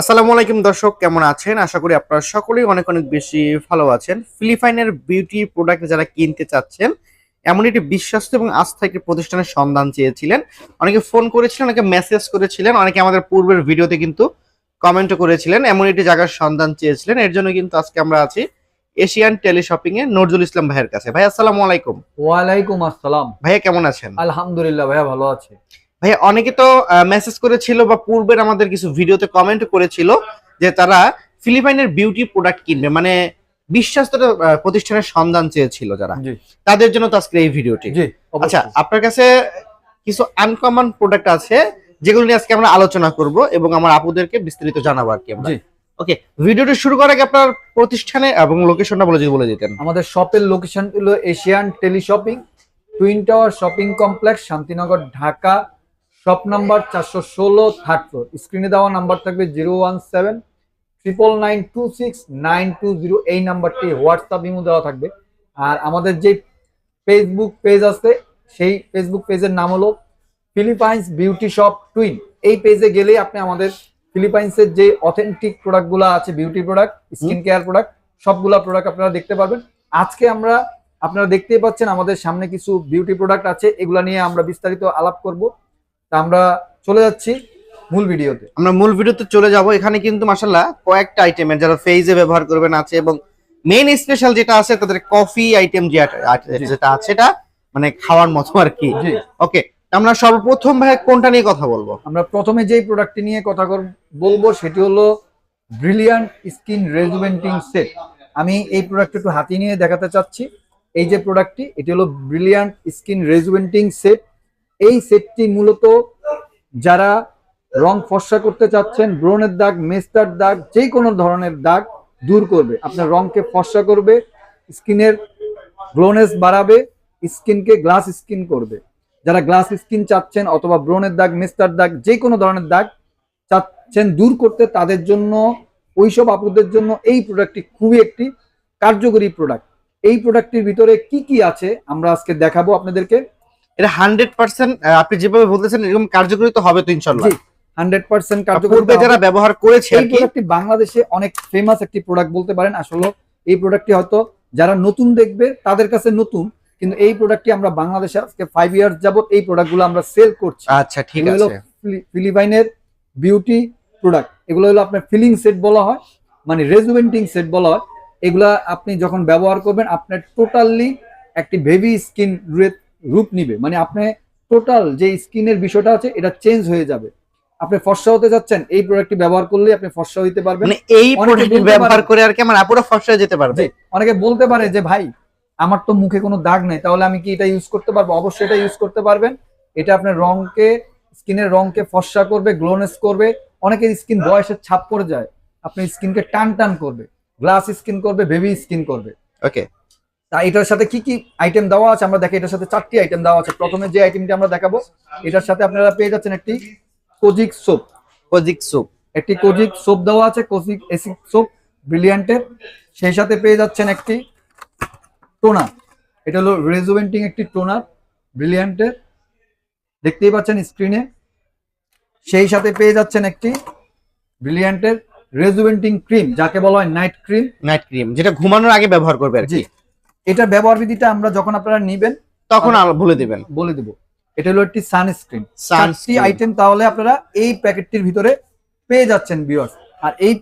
আসসালামু আলাইকুম দর্শক কেমন আছেন? আশা করি আপনারা সকলেই অনেক অনেক বেশি ভালো আছেন। ফিলিপাইনের বিউটি প্রোডাক্ট যারা কিনতে চাচ্ছেন এমন একটি বিশ্বস্ত এবং আস্থা একটি প্রতিষ্ঠানের সন্ধান চেয়েছিলেন। অনেকে ফোন করেছিলেন অনেকে মেসেজ করেছিলেন অনেকে আমাদের পূর্বের ভিডিওতে কিন্তু কমেন্টও করেছিলেন। এমন একটি জায়গার সন্ধান চেয়েছিলেন। এর জন্য কিন্তু আজকে আমরা আছি এশিয়ান টেলিশপিং এ নজরুল ইসলাম ভাইয়ের কাছে। ভাই আসসালামু আলাইকুম। ওয়ালাইকুম আসসালাম। ভাইয়া কেমন আছেন? আলহামদুলিল্লাহ ভাইয়া ভালো আছে। ভাই অনেকে তো মেসেজ করেছিল বা পূর্বের আমাদের কিছু ভিডিওতে কমেন্ট করেছিল যে তারা ফিলিপাইনের বিউটি প্রোডাক্ট কিনবে মানে বিশ্বাস্ত আহ, প্রতিষ্ঠানের সন্ধান চেয়েছিল যারা। তাদের জন্য তো আজকে এই ভিডিওটি আচ্ছা আপনার কাছে কিছু আনকমন প্রোডাক্ট আছে যেগুলো নিয়ে আজকে আমরা আলোচনা করব এবং আমার আপুদেরকে বিস্তারিত জানাব আর কি আমরা। ওকে ভিডিওটি শুরু করার আগে আপনার প্রতিষ্ঠানে এবং লোকেশনটা বলে যদি বলে দিতেন। আমাদের শপের লোকেশন হলো Asian tele shopping twin tower shopping complex Shantinagar Dhaka shop number চারশো ষোলো থার্ড ফ্লোর স্ক্রিনে দেওয়া নাম্বার থাকবে zero one seven triple nine two six nine two zero এই নাম্বারটি হোয়াটসঅ্যাপ ইমো দেওয়া থাকবে। আর আমাদের যে ফেসবুক পেজ আছে, সেই ফেসবুক পেজের নাম হলো ফিলিপাইন্স বিউটি শপ টুইন এই পেজে গেলেই আপনি আমাদের ফিলিপাইন্সের যে অথেন্টিক প্রোডাক্টগুলো আছে beauty product skin care product সবগুলা প্রোডাক্ট আপনারা দেখতে পাবেন আজকে আমরা, আপনারা দেখতেই পাচ্ছেন আমাদের সামনে কিছু বিউটি প্রোডাক্ট আছে, এগুলা নিয়ে আমরা বিস্তারিত আলাপ করব। তা আমরা চলে যাচ্ছি মূল ভিডিওতে। আমরা মূল ভিডিওতে চলে যাব। এখানে কিন্তু মাসাল্লাহ কয়েকটা আইটেমের যারা ফেজে ব্যবহার করবেন আছে এবং মেইন স্পেশাল যেটা আছে তাদের কফি আইটেম যে যেটা আছে সেটা মানে খাওয়ার মতো আর কি। ওকে আমরা সর্বপ্রথম ভাই কোনটা নিয়ে কথা বলব? আমরা প্রথমে যেই প্রোডাক্টটি নিয়ে কথা বলব সেটি হলো ব্রিলিয়ান্ট স্কিন রেজুভেন্টিং সেট আমি এই প্রোডাক্ট একটু হাতে নিয়ে দেখাতে চাচ্ছি। এই যে প্রোডাক্টটি এটি হলো ব্রিলিয়ান্ট স্কিন রেজুভেন্টিং সেট এই সেটটি মূলত যারা রং ফর্সা করতে চাচ্ছেন ব্রণের দাগ, মেস্তার দাগ, যে কোনো ধরনের দাগ দূর করবে। আপনার রংকে ফর্সা করবে, স্কিনের গ্লোনেস বাড়াবে, স্কিনকে গ্লাস স্কিন করবে। যারা গ্লাস স্কিন চাচ্ছেন অথবা ব্রণের দাগ, মেস্তার দাগ, যে কোনো ধরনের দাগ চাচ্ছেন দূর করতে, তাদের জন্য, ওইসব আপুদের জন্য এই প্রোডাক্টটি খুবই একটি কার্যকরী প্রোডাক্ট। এই প্রোডাক্টটির ভিতরে কি কি আছে, আমরা আজকে দেখাবো আপনাদেরকে। এটা হান্ড্রেড পার্সেন্ট আপনি যেভাবে বলতেছেন এরকম কার্যকরী তো হবে তো ইনশাল্লাহ। জি হান্ড্রেড পার্সেন্ট পূর্বে যারা ব্যবহার করেছে এই প্রোডাক্টটি বাংলাদেশে অনেক ফেমাস একটি প্রোডাক্ট বলতে পারেন। আসলে এই প্রোডাক্টটি হয়তো যারা নতুন দেখবে তাদের কাছে নতুন কিন্তু এই প্রোডাক্টটি আমরা বাংলাদেশে আজকে ফাইভ ইয়ার্স যাবত এই প্রোডাক্টগুলো আমরা সেল করছি। আচ্ছা ঠিক আছে। ফিলিপাইনের বিউটি প্রোডাক্ট এগুলো হলো আপনার ফিলিং সেট বলা হয় মানে রেজুভেন্টিং সেট বলা হয়। এগুলা আপনি যখন ব্যবহার করবেন আপনার টোটালি একটি বেবি স্কিন রূপ নিবে। মানে আপনি টোটাল যে স্কিনের বিষয়টা আছে এটা চেঞ্জ হয়ে যাবে। আপনি ফর্সা হতে যাচ্ছেন এই প্রোডাক্টটি ব্যবহার করলে আপনি ফর্সা হইতে পারবেন। মানে এই অনেকে প্রোডাক্ট বলতে ব্যবহার করে আর কি আমার আপুরা ফসলে যেতে পারবে। অনেকে বলতে পারে যে ভাই আমার তো মুখে কোনো দাগ নেই তাহলে আমি কি এটা ইউজ করতে পারব? অবশ্যই এটা ইউজ করতে পারবেন। এটা আপনার রংকে স্কিনের রংকে ফর্সা করবে গ্লোনেস করবে। অনেকের স্কিন বয়সের ছাপ পড়ে যায়। আপনার স্কিনকে টান টান করবে। গ্লাস স্কিন করবে বেবি স্কিন করবে। ওকে তা এটার সাথে কি কি আইটেম দেওয়া আছে আমরা দেখি এটার সাথে চারটি আইটেম দেওয়া আছে। প্রথমে যে আইটেমটি আমরা দেখাবো এটার সাথে আপনারা পেয়ে যাচ্ছেন একটি কোজিক সোপ কোজিক সোপ একটি কোজিক সোপ দেওয়া আছে কোজিক এসিড সোপ ব্রিলিয়ান্টের সেই সাথে পেয়ে যাচ্ছেন একটি টোনার এটা হলো রেজুভেন্টিং একটি টোনার ব্রিলিয়ান্টের দেখতেই পাচ্ছেন স্ক্রিনে সেই সাথে পেয়ে যাচ্ছেন একটি ব্রিলিয়ান্টের রেজুভেন্টিং ক্রিম যাকে বলা হয় নাইট ক্রিম নাইট ক্রিম যেটা ঘুমানোর আগে ব্যবহার করবে আর জি। কি এটা ব্যবহার বিধিটা আমরা যখন আপনারা নিবেন তখন আর বলে দিবেন। বলে দেব। এটা হলো একটি সানস্ক্রিন চারটি আইটেম তাহলে আপনারা এই প্যাকেটটির ভিতরে পেয়ে যাচ্ছেন ভিউয়ার্স আর এই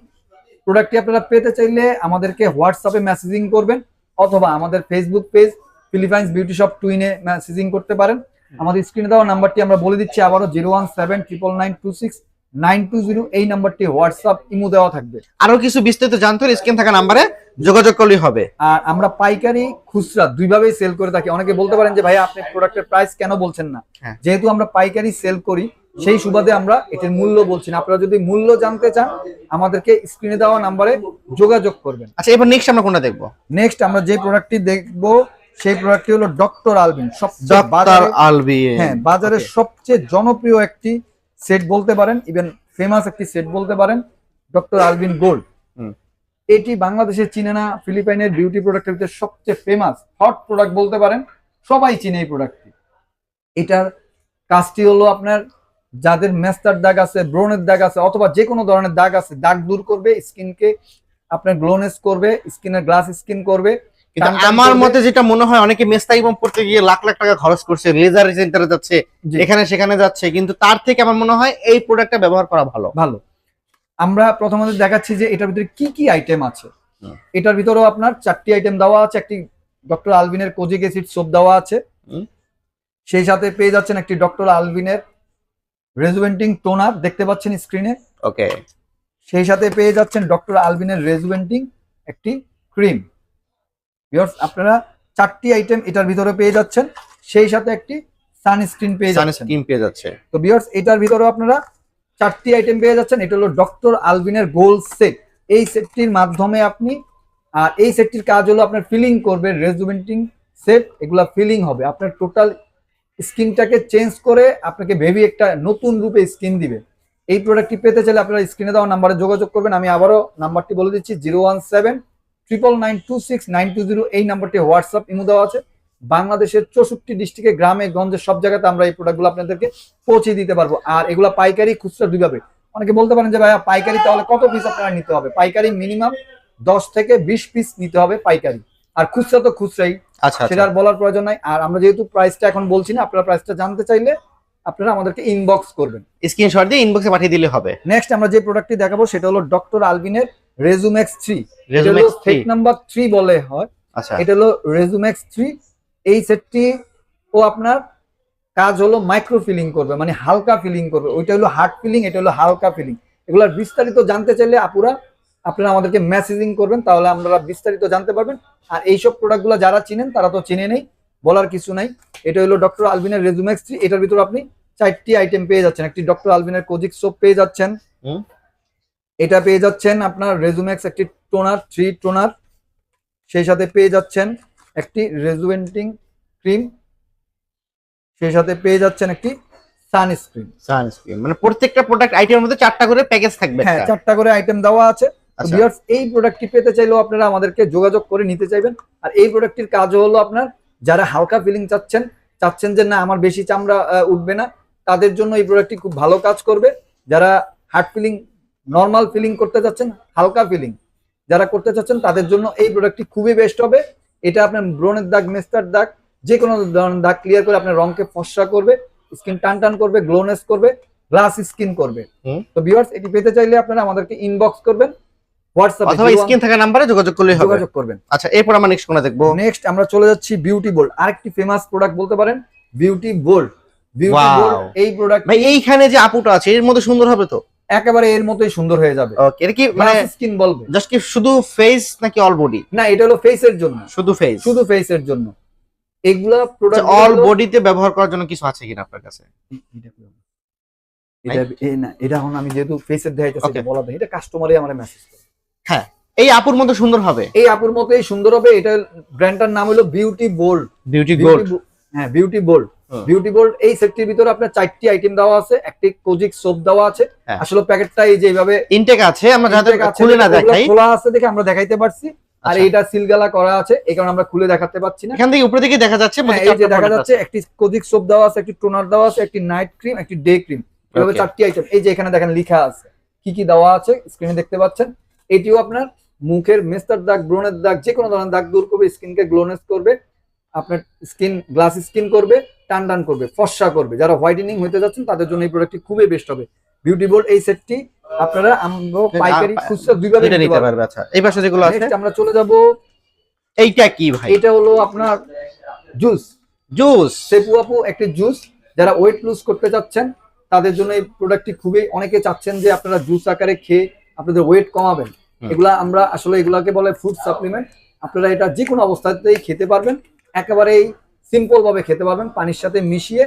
প্রোডাক্টটি আপনারা পেতে চাইলে আমাদেরকে হোয়াটসঅ্যাপে মেসেজিং করবেন অথবা আমাদের Facebook page Philippines beauty shop টুইনে messaging করতে পারেন। আমাদের স্ক্রিনে দেওয়া নাম্বারটি আমরা বলে দিচ্ছি আবারও zero one seven triple nine two six nine two zero এই নাম্বারটি হোয়াটসঅ্যাপ ইমো দেওয়া থাকবে। আরও কিছু বিস্তারিত জানতে হলে স্ক্রিন থাকা নাম্বারে যোগাযোগ করলেই হবে। আর আমরা পাইকারি খুচরা দুইভাবেই সেল করে থাকি। অনেকে বলতে পারেন যে ভাই আপনি প্রোডাক্টের প্রাইস কেন বলছেন না? হ্যাঁ। যেহেতু আমরা পাইকারি সেল করি সেই সুবাদে আমরা এটির মূল্য বলছি না। আপনারা যদি মূল্য জানতে চান আমাদেরকে স্ক্রিনে দেওয়া নাম্বারে যোগাযোগ করবেন। আচ্ছা এবার নেক্সট আমরা কোনটা দেখব? নেক্সট আমরা যে প্রোডাক্টটি দেখব সেই প্রোডাক্টটি হলো ডক্টর আলবিন ডক্টর বাজারে হ্যাঁ বাজারের সবচেয়ে জনপ্রিয় একটি সেট বলতে পারেন ইভেন ফেমাস একটি সেট বলতে পারেন ডক্টর আলবিন গোল্ড। এটি বাংলাদেশের চিনে না ফিলিপাইনের বিউটি প্রোডাক্টের ভিতরে সবচেয়ে ফেমাস হট প্রোডাক্ট বলতে পারেন সবাই চিনে এই প্রোডাক্টটি এটার কাজটি হলো আপনার যাদের মেস্তার দাগ আছে ব্রণের দাগ আছে অথবা যে কোনো ধরনের দাগ আছে দাগ দূর করবে স্কিনকে আপনার গ্লোনেস করবে স্কিনের গ্লাস স্কিন করবে কিন্তু আমার মতে যেটা মনে হয় অনেকে মেস্তাই বোম পড়তে গিয়ে লাখ লাখ টাকা খরচ করছে লেজার সেন্টারে যাচ্ছে। এখানে সেখানে যাচ্ছে কিন্তু তার থেকে আমার মনে হয় এই প্রোডাক্টটা ব্যবহার করা ভালো। ভালো। আমরা প্রথমত দেখাচ্ছি যে এটার ভিতরে কি কি আইটেম আছে। এটার ভিতরেও আপনার চারটি আইটেম দেওয়া আছে একটি ডক্টর আলভিনের কোজিক অ্যাসিড সোপ দেওয়া আছে। সেই সাথে পেয়ে যাচ্ছেন একটি ডক্টর আলভিনের রেজুভেন্টিং টোনার দেখতে পাচ্ছেন স্ক্রিনে ওকে সেই সাথে পেয়ে যাচ্ছেন ডক্টর আলভিনের রেজুভেন্টিং একটি ক্রিম আপনারা চারটি আইটেম এটার ভিতরে পেয়ে যাচ্ছেন। সেই সাথে একটি সানস্ক্রিন পেয়ে যাচ্ছেন। সানস্ক্রিন পেয়ে যাচ্ছে। তো বিয়ার্স এটার ভিতরেও আপনারা চারটি আইটেম পেয়ে যাচ্ছেন। এটা হলো ডক্টর আলভিনের গোল সেট এই সেটটির মাধ্যমে আপনি আর এই সেটটির কাজ হলো আপনার ফিলিং করবে রেজুভেন্টিং সেট এগুলা ফিলিং হবে। আপনার টোটাল স্কিনটাকে চেঞ্জ করে আপনাকে ভেবি একটা নতুন রূপে স্কিন দিবে। এই প্রোডাক্টটি পেতে চাইলে আপনারা স্ক্রিনে দেওয়া নাম্বারে যোগাযোগ করবেন। আমি আবারও নাম্বারটি বলে দিচ্ছি zero one seven triple nine two six nine two zero এই নাম্বারটি হোয়াটসঅ্যাপ ইমো দেওয়া আছে। বাংলাদেশের চৌষট্টি ডিস্ট্রিক্টে গ্রামে গঞ্জে সব জায়গাতে আমরা এই প্রোডাক্টগুলো আপনাদেরকে পৌঁছে দিতে পারব। আর এগুলা পাইকারি খুচরা দুইভাবে। অনেকে বলতে পারেন যে ভাইয়া পাইকারি তাহলে কত পিস আপনারা নিতে হবে? পাইকারি মিনিমাম দশ থেকে বিশ পিস নিতে হবে পাইকারি। আর খুচরা তো খুচরাই। আচ্ছা সেটা আর বলার প্রয়োজন নাই। আর আমরা যেহেতু প্রাইসটা এখন বলছি না আপনারা প্রাইসটা জানতে চাইলে আপনারা আমাদেরকে ইনবক্স করবেন। স্ক্রিনশট দিয়ে ইনবক্সে পাঠিয়ে দিলে হবে। নেক্সট আমরা যে প্রোডাক্টটি দেখাবো সেটা হলো doctor আলবিনের Resumex three Resumex set 3 number three বলে হয়। আচ্ছা। এটা হলো রেজুমেক্স থ্রি এই সেটটি ও আপনার কাজ হলো মাইক্রো ফিলিং করবে মানে হালকা ফিলিং করবে। ওইটা হলো হার্ড ফিলিং এটা হলো হালকা ফিলিং এগুলোর বিস্তারিত জানতে চাইলে আপুরা আপনারা আমাদেরকে মেসেজিং করবেন তাহলে আমরা বিস্তারিত জানতে পারবেন। আর এইসব প্রোডাক্টগুলো যারা চিনেন তারা তো চিনে নেই বলার কিছু নাই। এটা হলো ডক্টর আলবিনের রেজুমেক্স থ্রি এটার ভিতরে আপনি চারটি আইটেম পেয়ে যাচ্ছেন। একটি ডক্টর আলবিনের কোজিক সোপ পেয়ে যাচ্ছেন। এটা পেয়ে যাচ্ছেন আপনার রেজুমেক্স একটি টোনার থ্রি টোনার। সেই সাথে পেয়ে যাচ্ছেন একটি রেজুভেন্টিং ক্রিম সেই সাথে পেয়ে যাচ্ছেন একটি সানস্ক্রিন সানস্ক্রিন মানে প্রত্যেকটা প্রোডাক্ট আইটেমের মধ্যে চারটা করে প্যাকেজ থাকবে হ্যাঁ চারটা করে আইটেম দেওয়া আছে। তো আচ্ছা। এই প্রোডাক্টটি পেতে চাইলেও আপনারা আমাদেরকে যোগাযোগ করে নিতে চাইবেন। আর এই প্রোডাক্টটির কাজ হলো আপনার যারা হালকা ফিলিং চাচ্ছেন চাচ্ছেন যে না আমার বেশি চামড়া উঠবে না তাদের জন্য এই প্রোডাক্টটি খুব ভালো কাজ করবে। যারা হার্ড ফিলিং নর্মাল ফিলিং করতে চাচ্ছেন হালকা ফিলিং যারা করতে চাচ্ছেন তাদের জন্য এই প্রোডাক্টটি খুবই বেস্ট হবে। এটা আপনার ব্রণের দাগ মেস্টার দাগ যে কোনো ধরনের দাগ ক্লিয়ার করে আপনার রংকে ফর্সা করবে স্কিন টান টান করবে গ্লোনেস করবে গ্লাস স্কিন করবে। তো ভিউয়ার্স এটি পেতে চাইলে আপনারা আমাদেরকে ইনবক্স করবেন অথবা হোয়াটসঅ্যাপে স্ক্রিন থাকা নাম্বারে যোগাযোগ করলেই হবে। যোগাযোগ করবেন। আচ্ছা এরপর আমরা নেক্সট কোনটা দেখব। নেক্সট আমরা চলে যাচ্ছি বিউটি বোল্ড আরেকটি ফেমাস প্রোডাক্ট বলতে পারেন বিউটি বোল্ড বিউটি বোল্ড এই প্রোডাক্ট ভাই এইখানে যে আপুটা আছে এর মধ্যে সুন্দর হবে তো? একেবারে এর মতোই সুন্দর হয়ে যাবে। ওকে এটা কি মানে স্কিন বলবে? জাস্ট কি শুধু ফেস নাকি অল বডি না এটা হলো ফেসের জন্য। শুধু ফেস শুধু ফেসের জন্য। এগুলা প্রোডাক্ট অল বডিতে ব্যবহার করার জন্য কিছু আছে কিনা আপনার কাছে? এটা না এটা এখন আমি যেহেতু ফেসের দেখাইতেছি. এটা বলা দেয় এটা কাস্টমারই আমার মেসেজ করে। হ্যাঁ এই আপুর মতো সুন্দর হবে? এই আপুর মতোই সুন্দর হবে। এটা ব্র্যান্ডটার নাম হলো বিউটি বোল্ড বিউটি বো- হ্যাঁ বিউটি বোল্ড। বিউটি বোল্ড এই সেটটির ভিতরে আপনার চারটি আইটেম দেওয়া আছে একটি কোজিক সোপ দেওয়া আছে। হ্যাঁ। আসলে প্যাকেটটা এই যে এইভাবে ইনটেক আছে আমরা যাতে খুলে না দেখাই। খোলা আছে দেখে আমরা দেখাইতে পারছি। আর এটা সিলগালা করা আছে এই কারণে আমরা খুলে দেখাতে পারছি না। এখান থেকে উপরে দিকে দেখা যাচ্ছে হ্যাঁ, এই যে দেখা যাচ্ছে একটি কোজিক সোপ দেওয়া আছে একটি টোনার দেওয়া আছে একটি নাইট ক্রিম একটি ডে ক্রিম এভাবে চারটি আইটেম এই যে এখানে দেখেন লেখা আছে। কি কি দেওয়া আছে স্ক্রিনে দেখতে পাচ্ছেন। এটিও আপনার মুখের মেস্তার দাগ ব্রণের দাগ যে কোনো ধরনের দাগ দূর করবে স্কিনকে গ্লোনেস করবে। আপনার স্কিন গ্লাস স্কিন করবে টান টান করবে ফর্সা করবে। যারা হোয়াইটেনিং হতে যাচ্ছেন তাদের জন্য এই প্রোডাক্টটি খুবই বেস্ট হবে। বিউটি বোল্ড এই সেটটি আপনারা আমরা পাইকারি খুচরা দুইভাবে নিতে পারবে আচ্ছা। এই পাশে যেগুলো আছে? আমরা চলে যাব। এইটা কি ভাই? এটা হলো আপনার জুস জুস সেপু আপু একটি জুস যারা ওয়েট লুজ করতে চাচ্ছেন তাদের জন্য এই প্রোডাক্টটি খুবই অনেকে চাচ্ছেন যে আপনারা জুস আকারে খেয়ে আপনাদের ওয়েট কমাবেন। এগুলা আমরা আসলে এগুলাকে বলে ফুড সাপ্লিমেন্ট আপনারা এটা যে কোনো অবস্থাতেই খেতে পারবেন। একেবারেই সিম্পল ভাবে খেতে পারবেন। পানির সাথে মিশিয়ে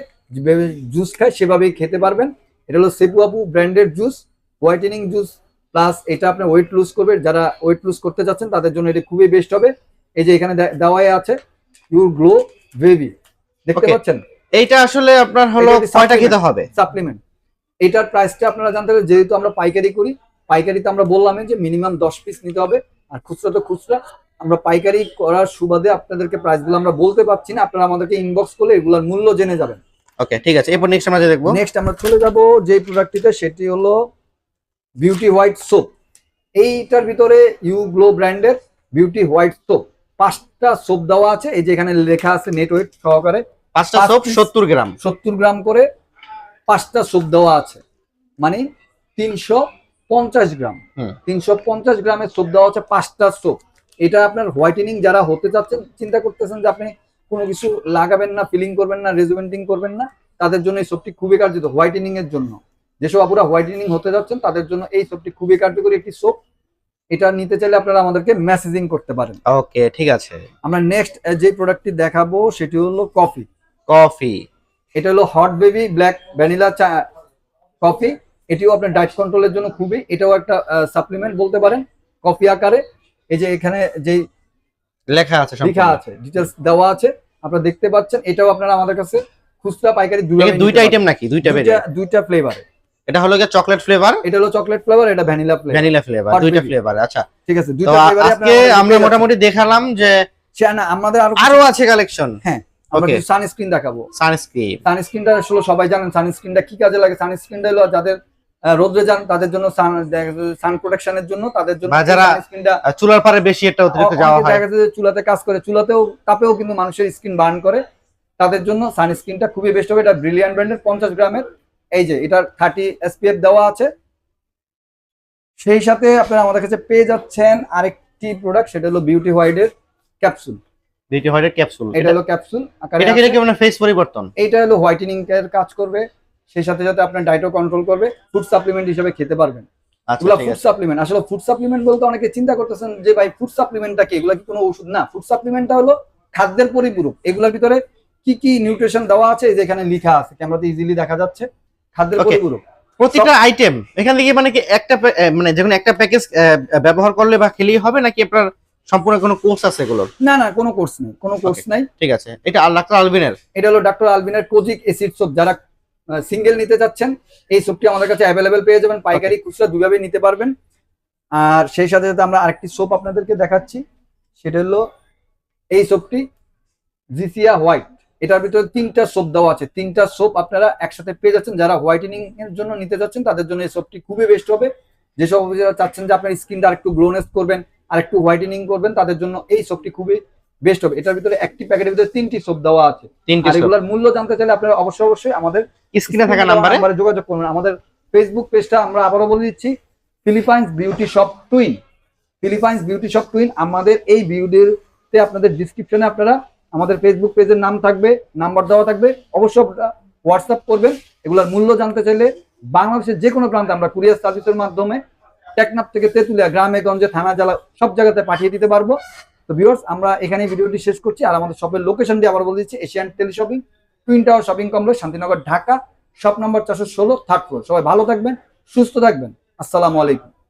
জুস খায় সেভাবেই খেতে পারবেন। এটা হলো সেপু আপু branded juice whitening juice plus এটা আপনার ওয়েট লুজ করবে। যারা ওয়েট লুজ করতে চাচ্ছেন তাদের জন্য এটা খুবই বেস্ট হবে। এই যে এখানে দে- দেওয়াই আছে ইউর গ্লো বেবি দেখতে পাচ্ছেন? এইটা আসলে আপনার হলো কয়টা খেতে হবে? সাপ্লিমেন্ট এটার প্রাইসটা আপনারা জানতে হবে যেহেতু আমরা পাইকারি করি পাইকারিতে আমরা বললাম যে মিনিমাম দশ পিস নিতে হবে। আর খুচরা তো খুচরা। আমরা পাইকারি করার সুবাদে আপনাদেরকে প্রাইসগুলো আমরা বলতে পারছি না। আপনারা আমাদেরকে ইনবক্স করলে এগুলোর মূল্য জেনে যাবেন। ওকে ঠিক আছে। এরপর নেক্সট আমরা যে দেখব? নেক্সট আমরা চলে যাব যে প্রোডাক্টটিতে সেটি হলো বিউটি হোয়াইট সোপ এইটার ভিতরে ইউ গ্লো ব্র্যান্ডের বিউটি হোয়াইট সোপ পাঁচটা সোপ দেওয়া আছে। এই যে এখানে লেখা আছে নেট ওয়েট সহকারে। পাঁচটা সোপ সত্তর গ্রাম। সত্তর গ্রাম করে পাঁচটা সোপ দেওয়া আছে। মানে তিনশো পঞ্চাশ গ্রাম। তিনশো পঞ্চাশ গ্রামের সোপ দেওয়া আছে পাঁচটা সোপ এটা আপনার হোয়াইটেনিং যারা হতে চাচ্ছেন চিন্তা করতেছেন যে আপনি কোনো কিছু লাগাবেন না ফিলিং করবেন না রেজুমেন্টিং করবেন না তাদের জন্য এই সোপটি খুবই কার্যত হোয়াইটেনিং এর জন্য। যেসব আপুরা হোয়াইটেনিং হতে যাচ্ছেন তাদের জন্য এই সোপটি খুবই কার্যকরী একটি সোপ এটা নিতে চাইলে আপনারা আমাদেরকে মেসেজিং করতে পারেন। ওকে ঠিক আছে। আমরা নেক্সট যে প্রোডাক্টটি দেখাবো সেটি হলো কফি কফি এটা হলো হট বেবি ব্ল্যাক ভ্যানিলা চা কফি এটিও আপনার ডায়েট কন্ট্রোলের জন্য খুবই এটাও একটা সাপ্লিমেন্ট বলতে পারেন। কফি আকারে। এই যে এখানে যে লেখা আছে লেখা আছে ডিটেলস দেওয়া আছে আপনারা দেখতে পাচ্ছেন এটাও আপনারা আমাদের কাছে খুচরা পাইকারি দুইটা আইটেম নাকি? দুইটা দুইটা ফ্লেভারে এটা হলো চকলেট ফ্লেভার এটা হলো চকলেট ফ্লেভার এটা ভ্যানিলা ফ্লেভার ভ্যানিলা ফ্লেভার দুইটা ফ্লেভার আচ্ছা। ঠিক আছে দুইটা ফ্লেভারে আজকে আমরা মোটামুটি দেখালাম যে না আমাদের আরও আরও আছে কালেকশন হ্যাঁ আমরা. সানস্ক্রিন দেখাবো। সানস্ক্রিন সানস্ক্রিনটা আসলে সবাই জানেন সানস্ক্রিনটা কি কাজে লাগে? সানস্ক্রিনটা হলো যাদের রোদ্রে যান তাদের জন্য সান প্রোটেকশনের জন্য তাদের জন্য যারা সানস্ক্রিনটা চুলার পারে বেশি একটা অতিরিক্ত যাওয়া হয়। দেখা যায় যে চুলাতে কাজ করে চুলাতেও তাপেও কিন্তু মানুষের স্কিন বার্ন করে। তাদের জন্য সানস্ক্রিনটা খুবই বেস্ট হবে। এটা ব্রিলিয়ান্ট ব্র্যান্ডের পঞ্চাশ গ্রামের। এই যে এটার থার্টি এসপিএফ দেওয়া আছে। সেই সাথে আপনারা আমাদের কাছে পেয়ে যাচ্ছেন আরেকটি প্রোডাক্ট সেটা হলো বিউটি হোয়াইটের ক্যাপসুল বিউটি হোয়াইটের ক্যাপসুল এটা হলো ক্যাপসুল এটা কি মানে ফেস পরিবর্তন? এটা হলো হোয়াইটেনিং এর কাজ করবে। সেই সাথে সাথে আপনার ডায়েটও কন্ট্রোল করবে ফুড সাপ্লিমেন্ট হিসেবে খেতে পারবেন। আচ্ছা এগুলো ফুড সাপ্লিমেন্ট আসলে ফুড সাপ্লিমেন্ট বলতে অনেকে চিন্তা করতেছেন যে ভাই ফুড সাপ্লিমেন্টটা কি? এগুলো কি কোনো ওষুধ? না ফুড সাপ্লিমেন্টটা হলো খাদ্যের পরিপূরক। এগুলোর ভিতরে কি কি নিউট্রিশন দেওয়া আছে? এই লেখা আছে ক্যামেরাতে ইজিলি দেখা যাচ্ছে। খাদ্যের পরিপূরক। প্রতিটা আইটেম এখান থেকে মানে কি একটা মানে একটা প্যাকেজ ব্যবহার করলে বা খেলেই হবে নাকি আপনার সম্পূর্ণ কোনো কোর্স আছে এগুলোর? না না কোনো কোর্স নেই কোনো কোর্স নাই। ঠিক আছে। এটা ডাক্তার আলবিনের? এটা হলো ডাক্তার আলবিনের কোজিক এসিড সোপ যারা সিঙ্গেল নিতে চাচ্ছেন এই সোপটি আমাদের কাছে অ্যাভেলেবেল পেয়ে যাবেন পাইকারি খুচরা দুভাবে নিতে পারবেন। আর সেই সাথে সাথে আমরা আরেকটি সোপ আপনাদেরকে দেখাচ্ছি সেটা হলো এই সোপটি জিসিয়া হোয়াইট। এটার ভিতরে তিনটা সোপ দেওয়া আছে। তিনটা সোপ আপনারা একসাথে পেয়ে যাচ্ছেন যারা হোয়াইটেনিং এর জন্য নিতে যাচ্ছেন তাদের জন্য এই সোপটি খুবই বেস্ট হবে। যেসব চাচ্ছেন যে আপনার স্কিনটা আরেকটু গ্লোনেস করবেন আর একটু হোয়াইটেনিং করবেন তাদের জন্য এই সোপটি খুবই বেস্ট হবে এটার ভিতরে একটি প্যাকেটের ভিতরে তিনটি সোপ দেওয়া আছে। তিনটি আর এগুলোর মূল্য জানতে চাইলে আপনারা অবশ্যই অবশ্যই আমাদের স্ক্রিনে থাকা নাম্বারে যোগাযোগ করবেন আমাদের ফেসবুক পেজটা আমরা আবারও বলে দিচ্ছি Philippines beauty shop twin Philippines beauty shop twin আমাদের এই ভিডিওতে আপনাদের ডিসক্রিপশনে আপনারা আমাদের ফেসবুক পেজের নাম থাকবে নাম্বার দেওয়া থাকবে। অবশ্যই হোয়াটসঅ্যাপ করবেন। এগুলোর মূল্য জানতে চাইলে বাংলাদেশের যে কোনো প্রান্তে আমরা কুরিয়ার সার্ভিসের মাধ্যমে টেকনাফ থেকে তেঁতুলিয়া গ্রামে গঞ্জে থানা জেলা সব জায়গাতে পাঠিয়ে দিতে পারব। তো ভিউয়ার্স আমরা এখানে ভিডিওটি শেষ করছি। আর আমাদের শপের লোকেশন দিয়ে আবার বলে দিচ্ছি Asian tele shopping twin tower shopping complex Shantinagar, Dhaka shop number চারশো ষোলো থার্ড ফ্লোর সবাই ভালো থাকবেন, সুস্থ থাকবেন। আসসালামু আলাইকুম।